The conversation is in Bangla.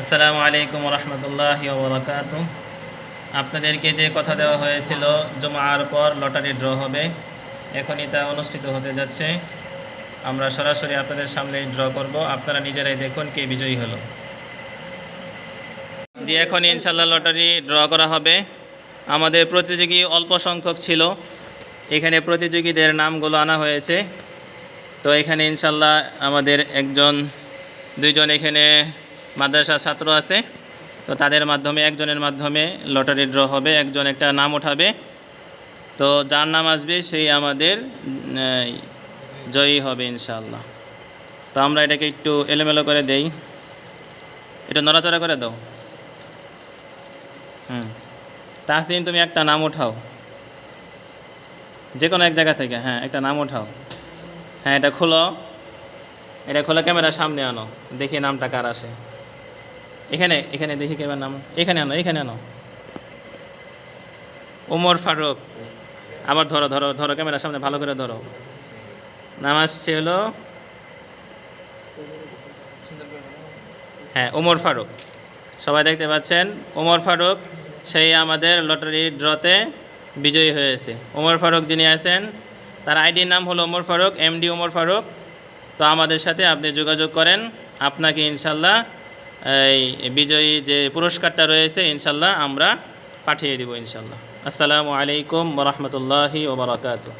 আসসালামু আলাইকুম রহমতুল্লাহ ওবরাকাত আপনাদেরকে যে কথা দেওয়া হয়েছিল, জমার পর লটারি ড্র হবে, এখনই তা অনুষ্ঠিত হতে যাচ্ছে। আমরা সরাসরি আপনাদের সামনে ড্র করব। আপনারা নিজেরাই দেখুন কে বিজয়ী হলো। যে এখন ইনশাল্লাহ লটারি ড্র করা হবে। আমাদের প্রতিযোগী অল্প সংখ্যক ছিল। এখানে প্রতিযোগীদের নামগুলো আনা হয়েছে। তো এখানে ইনশাল্লাহ আমাদের একজন, দুইজন এখানে মাদ্রাসার ছাত্র আছে, তো তাদের মাধ্যমে, একজনের মাধ্যমে লটারি ড্র হবে, একজন একটা নাম ওঠাবে। তো যার নাম আসবে, সেই আমাদের জয়ী হবে ইনশাল্লাহ তো আমরা এটাকে একটু এলোমেলো করে দেই। এটা নড়াচড়া করে দাও। হুম। তাহসিন, তুমি একটা নাম ওঠাও। যে কোনো এক জায়গা থেকে হ্যাঁ একটা নাম ওঠাও। হ্যাঁ এটা খোলো। এটা খোলা, ক্যামেরার সামনে আনো। দেখি নামটা কার আসে। এখানে এখানে দেখি কেবার নাম। এখানে আনো এখানে আনো। ওমর ফারুক, আবার ধরো ধরো ধরো, ক্যামেরার সামনে ভালো করে ধরো। নাম আসছে হলো হ্যাঁ ওমর ফারুক। সবাই দেখতে পাচ্ছেন? ওমর ফারুক সেই আমাদের লটারি ড্রতে বিজয়ী হয়েছে। ওমর ফারুক যিনি আছেন, তার আইডির নাম হলো ওমর ফারুক, এমডি ওমর ফারুক। তো আমাদের সাথে আপনি যোগাযোগ করেন। আপনাকে ইনশাল্লাহ এই বিজয়ী যে পুরস্কারটা রয়েছে ইনশাল্লাহ আমরা পাঠিয়ে দেবো ইনশাল্লাহ। আসসালামু আলাইকুম রহমতুল্লাহি ওবরাকাতু